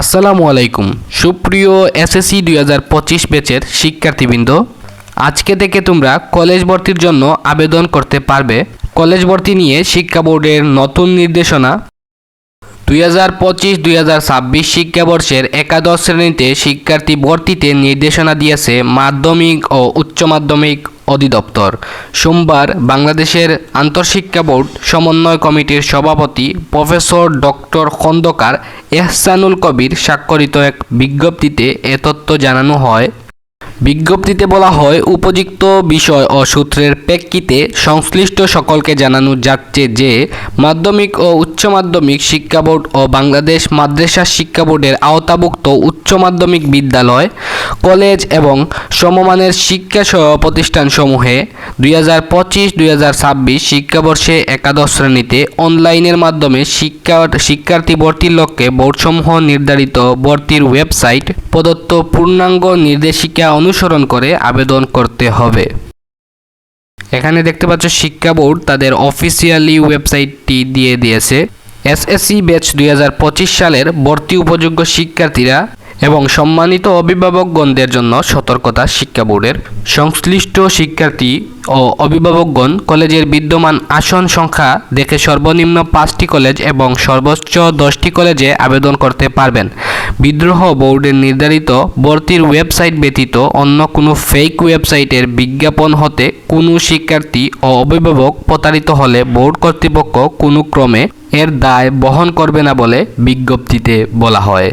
আসসালামু আলাইকুম। সুপ্রিয় এসএসসি দুই হাজার পঁচিশ ব্যাচের শিক্ষার্থীবৃন্দ, আজকে থেকে তোমরা কলেজ ভর্তির জন্য আবেদন করতে পারবে। কলেজ ভর্তি নিয়ে শিক্ষা বোর্ডের নতুন নির্দেশনা দুই হাজার পঁচিশ দুই হাজার ছাব্বিশ শিক্ষাবর্ষের একাদশ শ্রেণীতে শিক্ষার্থী ভর্তিতে নির্দেশনা দিয়েছে মাধ্যমিক ও উচ্চ মাধ্যমিক অধিদপ্তর। সোমবার বাংলাদেশের আন্তঃশিক্ষা বোর্ড সমন্বয় কমিটির সভাপতি প্রফেসর ডক্টর খন্দকার এহসানুল কবির স্বাক্ষরিত এক বিজ্ঞপ্তিতে এ তথ্য জানানো হয়। বিজ্ঞপ্তিতে বলা হয়, উপযুক্ত বিষয় ও সূত্রের প্রেক্ষিতে সংশ্লিষ্ট সকলকে জানানো যাচ্ছে যে, মাধ্যমিক ও উচ্চ মাধ্যমিক শিক্ষা বোর্ড ও বাংলাদেশ মাদ্রাসা শিক্ষা বোর্ডের আওতাভুক্ত উচ্চ মাধ্যমিক বিদ্যালয়, কলেজ এবং সমমানের শিক্ষা স- প্রতিষ্ঠানসমূহে দুই হাজার পঁচিশ, দুই হাজার ছাব্বিশ শিক্ষাবর্ষে একাদশ শ্রেণীতে অনলাইনের মাধ্যমে শিক্ষা, শিক্ষার্থী ভর্তির লক্ষ্যে বোর্ডসমূহ নির্ধারিত ভর্তির ওয়েবসাইট, প্রদত্ত পূর্ণাঙ্গ নির্দেশিকা অনুসরণ করে আবেদন করতে হবে। এখানে দেখতে পাচ্ছ শিক্ষা বোর্ড তাদের অফিসিয়ালি ওয়েবসাইটটি দিয়ে দিয়েছে। এসএসসি ব্যাচ দু হাজার পঁচিশ সালের ভর্তি উপযোগ্য শিক্ষার্থীরা এবং সম্মানিত অভিভাবকগণদের জন্য সতর্কতা শিক্ষা বোর্ডের সংশ্লিষ্ট শিক্ষার্থী ও অভিভাবকগণ কলেজের বিদ্যমান আসন সংখ্যা দেখে সর্বনিম্ন পাঁচটি কলেজ এবং সর্বোচ্চ দশটি কলেজে আবেদন করতে পারবেন। বিদ্রোহ বোর্ডের নির্ধারিত ভর্তির ওয়েবসাইট ব্যতীত অন্য কোনো ফেক ওয়েবসাইটের বিজ্ঞাপন হতে কোনো শিক্ষার্থী ও অভিভাবক প্রতারিত হলে বোর্ড কর্তৃপক্ষ কোনো ক্রমে এর দায় বহন করবে না বলে বিজ্ঞপ্তিতে বলা হয়।